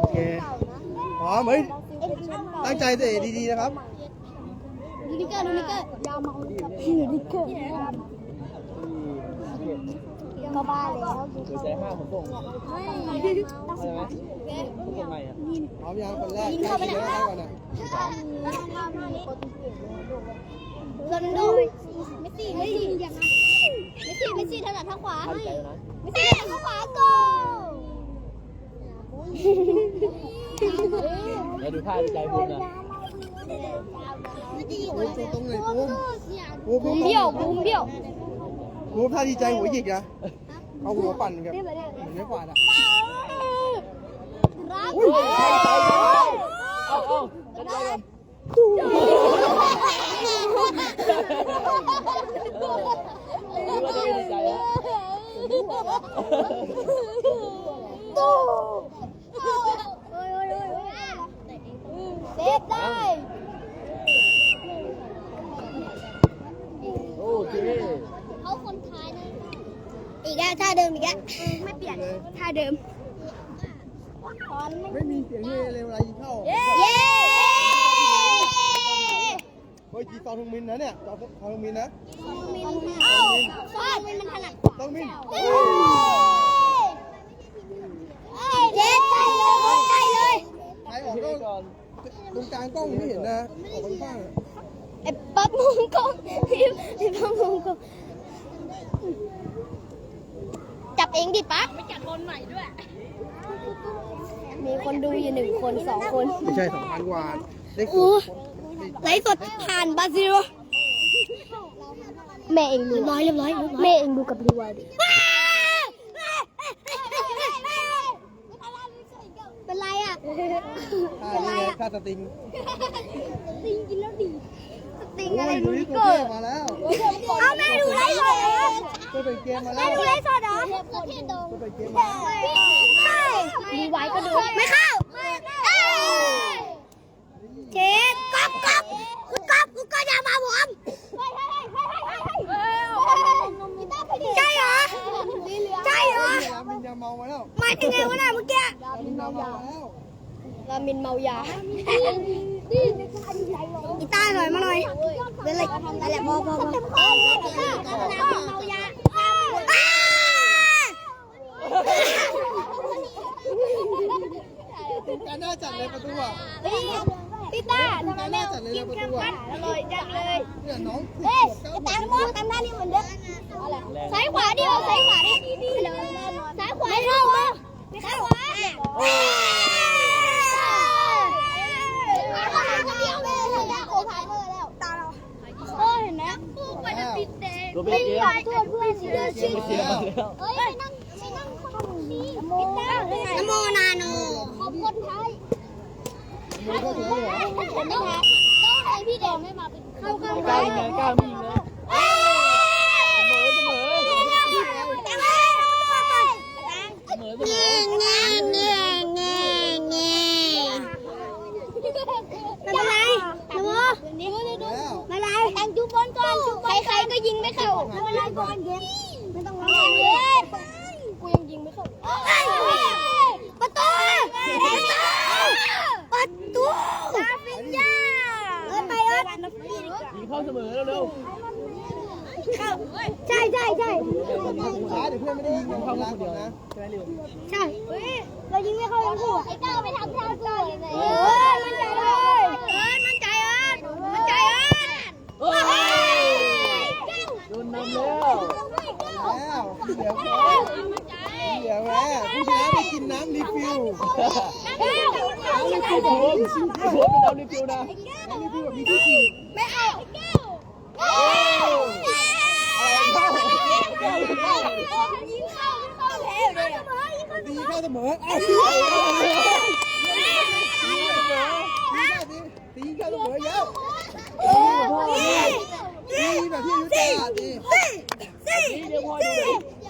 โอเคพร้อมเฮ้ยตั้งใจเตะดีๆนะครับดูนิกเกอร์ดูนิกเกอร์ยาวมาดูนิกเกอร์ก็บ้าแล้วคือใช้ห้าผมส่งอะไรไหมผมส่งใหม่อะพร้อมยังคนแรกใครกินได้ก่อนนะโรนัลโดเมสซี่เมสซี่ยังไงเมสซี่เมสซี่ถนัดทางขวาตั้งใจนะเมสซี่ทางขวาโก แล้วดูท่าดีใจคุณนะปูมตรงไหนปูมปูมบุ้มเบี้ยวบุ้มเบี้ยวปูมถ้าดีใจหัวหยิกนะเอาหัวปั่นกับเหมือนไม่กวาดอะรักอุ้ยเอาเอาตั้งใจก่อนดูว่าจะดีใจแล้ว ตู้เซฟได้ โอเค เขาคนท้ายนะ อีกแล้วท่าเดิมอีกแล้วไม่เปลี่ยนท่าเดิม ไม่มีเสียงเฮเลยเวลายิงเข้าเย้เฮ้ยจีตอนทงมินนะเนี่ยตอนทงมินนะเอ้าฟาดมันมันถนัดขวาต้องมินเย้เย้ใจเลยใจเลยใครออกโอเคก็ก่อนตรงกลางกล้องไม่เห็นนะออกไปข้างไอ้ปั๊บมุงกล้องพี่ไอ้ปั๊บมุงกล้องจับเองดิปั๊บไม่จับคนใหม่ด้วย มีคนดูอยู่หนึ่งคนสองคนไม่ใช่สองพันกว่าเลขโอ้ไลฟ์สดผ่านบราซิลแม่เองดูร้อยเรียบร้อยแม่เองดูกับรีวาดิเป็นไรอะค่านี่ไงค่าสติงสติงกินแล้วดีสติงโอ้อะไรยดูดูนี่นี่ตัวเกิเท่ดมาแล้วเอาแม่ดูไลฟ์สดเหรอตัวเป็นเกมมาแล้แม่วดูไลฟ์สดเหรอ ตัวเป็นเกมมาแล้วไม่รีไว้ก็ดู ไม่เข้าเช็ดก๊อบก๊อบคุณก๊อบคุณก๊อบอย่ามาผมใช่เหรอ ใช่เหรอลามินยาเมามาแล้วมาถึงไงวะน่ะเมื่อกี้ลามินยาเมาแล้วรามินเมายากีตาร์หน่อยมาหน่อยเป็นไรอะไรพอพอพอเมายา การน่า จัดเลยประตูอะพี่ตาทำไมไม่กินแค่พัดอร่อยจังเลยเนี่ยน้องเฮ้ยตามมองตามด้านนี้เหมือนเดิมซ้ายขวาเดียวซ้ายขวาดิซ้ายขวาไม่เข้ามาไม่เข้าขวาโอ้เห็นไหมผู้ไปจะติดแดงตัวเป็นเกมเพื่อนเพื่อนเชื่อเกชื่มอเกมมาแล้วเฮ้ยไปนั่งไปนั่งข้างนี้นโมนา ต้องให้พี่แดงไม่มาเป็นเข้าข้างกล้าซ้ายยิงนะกล้าเสมอเสมอเสมอเสมอไม่เป็นไรนะโมแล้วไม่เป็นไรแองจูบอลก่อนใครๆก็ยิงไม่เข้าไม่เป็นไรบอลเกมไม่ต้องร้องเลยกูยังยิงไม่เข้าประตูประตู ลาฟินยาเอ้ยไปเอ้ยยิงเข้าเสมอแล้วเร็วเข้าใช่ใช่ใช่ช้าเดี๋ยวเพื่อนไม่ได้ยิงเข้าคนเดียวนะใช่ไหมเร็วใช่เรายิงไม่เข้าทั้งคู่ไอ้ก้าวไม่ทำท่าก่อนเลยเอ้ยมั่นใจเลยเอ้ยมั่นใจเอ้ยมั่นใจเอ้ยโอ้ยโดนนำแล้วแล้ว เดี๋ยวเดี๋ยวแม่ผู้ชนะไปกินน้ำรีฟิลรีฟิวผมผมเป็นน้ำรีฟิวนะน้ำรีฟิลแบบมีที่ฉีดไม่เอาอะไรบ้างยิงเข้าเข้าแพ้เลยตีเข้าเสมอเอ้าตีเข้าเสมอเยอะตีแบบที่ยุทธศาสตร์ดินี่เดี๋ยวพอดูเลยตีเข้าเล้วไอ้ก้าสีฟ้าไม่ได้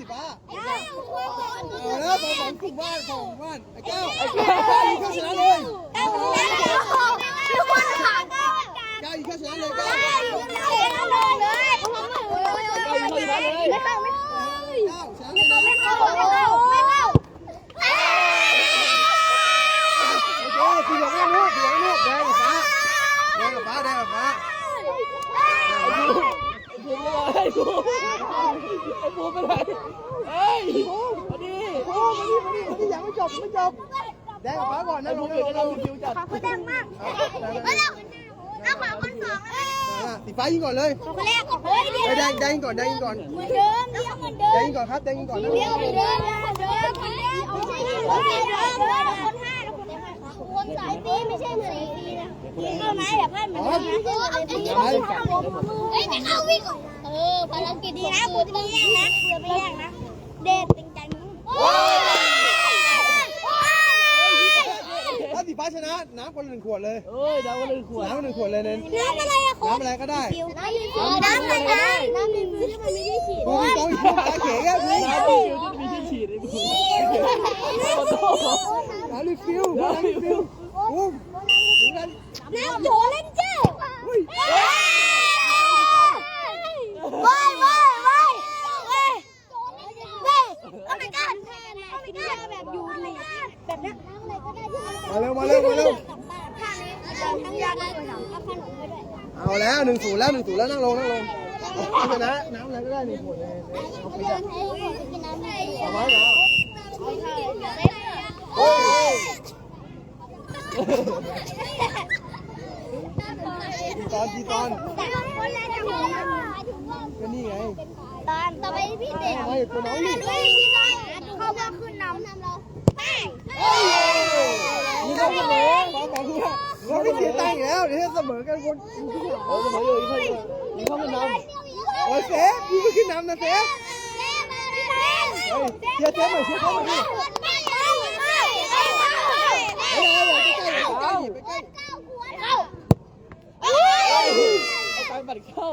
สีฟ้าไอ้ก้า ของกลุ่มบ้านของบ้านไอ้เก้าไอ้เก้ายิงเข้าชนะเลย เก้าคนแล้วทุกคนขาเก้า เก้ายิงเข้าชนะเลยเก้า ไม่เข้าไม่เข้า เก้าชนะเลยนะ ไม่เข้าไม่เข้าไม่เข้า โอเคสีเหลืองไม่ลูกสีเหลืองไม่ลูกแดงกับฟ้าแดงกับฟ้าแดงกับฟ้า ภูมิอะ ไรภูมิไอ้ภูมไปไหนเฮ้ยพอดีโอ้มาดิมาดิมาดิยังไม่จบไม่จบแดงกับฟ้าก่อนนะไอ้ลภูงมิลเดี๋ยวงลเรางคิวจัดเขาดังมากเอาแล้วเอาขวาคนสองเลยสีฟ้ายิงก่อนเลยคนแรกของเฮ้ยเดียวแดงแดงก่อนแดงก่อนเหมือนเดิมเดียวเหมือนเดิแดงก่อนครับแดงก่อนนะเดียวเหมือนเดิมเหมือนเดิมคนแรกไม่ใช่คนเดิมคนห้าคนห้าคนสายตีไม่ใช่เหมือนตีนะเข้าไหมแบบพลาดเหมือนกันเฮ้ยไม่เขาวิ่งเอ อภารกิจดีนะกูจะไปแย่งนะกูจะไปแย่งนะ เด็ดจริงจังถ้าสีฟ้าชนะน้ำคนละหนึ่งขวดเลยเอ้ยดาวกันเลยขวดน้ำคนละหนึ่งขวดเลยเน้นน้ำอะไรอะคุณน้ำอะไรก็ได้น้ำอะไรนะน้ำในมือที่มันไม่ได้ฉีดกูมีกองอยู่ตาเขยแค่นี้น้ำที่คิวที่มีที่ฉีดไอ้ภูมิโอ้โหน้ำรีฟิลน้ำรีฟิลกูนั่นน้ำโถเล่นเจ้า เฮ้ย ว้ายว้ายว้ายเว้ยเว้ยโอ้ my god โอ้ my god แบบอยู่เลยแบบนี้น้ำอะไรก็ได้ที่มัน มาเร็วมาเร็วมาเร็ว ทั้งยาด้วยเอาขนมไปด้วย เอาแล้ว หนึ่งศูนย์แล้วหนึ่งศูนย์แล้วนั่งลงนั่งลงชนะน้ำอะไรก็ได้หนึ่งขวดเลยเอาไปเดิกันนให้ผมไปกินน้ำได้เอาไว้นะโอ้ยตอนกี่ตอนต่คนก็นี่ไงตอนต่อไปพี่เด็กไอ้ตัวน้องนี่ด้วยพี่น้อยเขามาขึ้นน้ำน้ำเราไป เราไม่เสียตังค์แล้วเดี๋ยวเสมอกันคนเออสมัยอยู่อีกคนมีข้าวมันนำโอ้เซฟพี่ไม่ขึ้นน้ำนะเซฟเฮ้ยเชียร์เซฟหน่อยเชียร์เซฟหน่อยดิเฮ้ยเฮ้ยใกล้ๆใกล้ๆใกล้ไอ้การบัดเข้า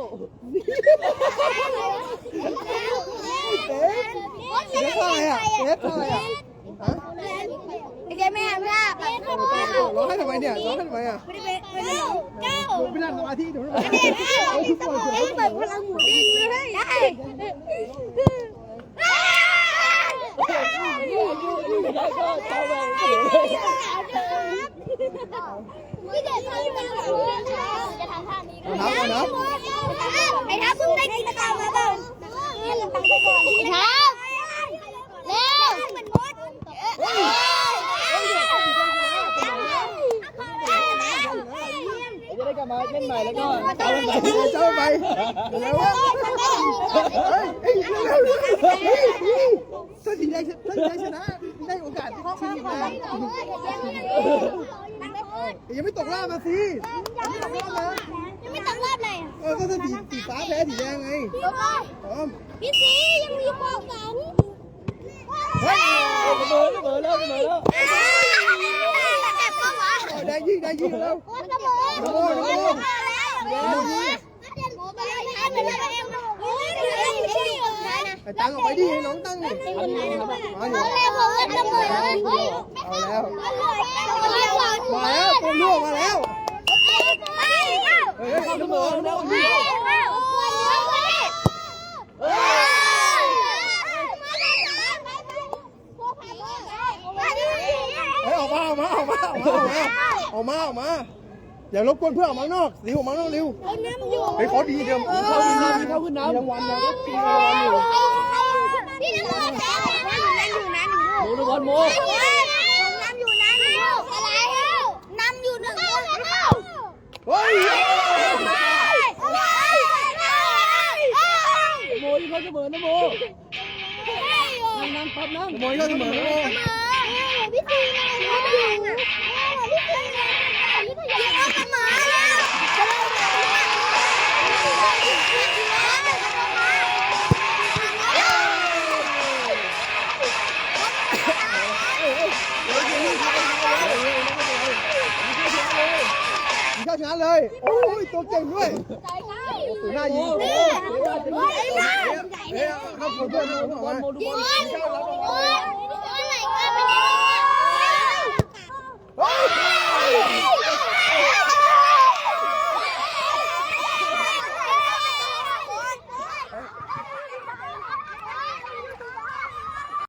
เซฟเซฟเท่าไหร่อะเซฟเท่าไรอะฮะ ไอ้แกไม่หันหน้าไปเข้าไปร้องให้ทำไมเนี่ยร้องให้ทำไมอะไม่ได้ไม่ได้เก้าไม่นั่งสมาธิเดี๋ยวเด็กเอาที่เปิดเปิดพลังหมุนดิ้งเลยได้ได้ก็เจ้าไปเฉยพี่เด็กทำแบบจะทำท่านี้นับก่อนนับไอ้ทับเพิ่งได้กินตามมาบ้างเงินตังไปก่อนไอ้ทับเร็วเหมือนมด จะได้กลับมา เล่นใหม่แล้วก็เจ้าไปเจ้าไปเร็วเฮ้ยเฮ้ยเร็วถ้าสีแดงถ้าสีแดงชนะได้โอกาสชิงอีกนะยังไม่ตกรอบมาสิยังไม่ตกรอบนะยังไม่ต้องรอบเลยเออก็ถ้าสีสีฟ้าแพ้สีแดงไงพร้อมพี่สียังมีความฝันเฮ้ยเสมอเสมอแล้วเสมอแล้วแต่พ่อหวานแดงยิงแดงยิงแล้ว โอ้สมองโอ้โหแล้วโมไปเลยให้ไปเลยเองโอ้ตั้งออกไปดิให้น้องตั้งดิมาดิเอาเลยผมว่าจะเปิดเลยเฮ้ยเอาแล้วอร่อยอร่อยหวานมาแล้วตัวลูกมาแล้วไปแล้วเฮ้ยเสมอแล้วไปแล้วโอ้ยเฮ้ยเฮ้ยออกมาออกมาออกมาออกมาออกมาออกมา อย่ารบกวนเพื่อนออกมาข้างนอกสิวออกมาข้างนอกเร็วเฮ้ยเขาดีเดิมเข้าขึ้นน้ำเข้าขึ้นมีน้ำรางวัลนะก็มีรางวัลอยู่พี่น้ำมันแดงนั่นอยู่นะหนึ่งโมลูกบอลโมลูกน้ เข้าชนะเลย โอ้ยตัวเก่งด้วยตัวหน้ายิงเฮ้ยเข้าคนเพื่อนเข้าบอลมาโมลูกบอลเข้าเรา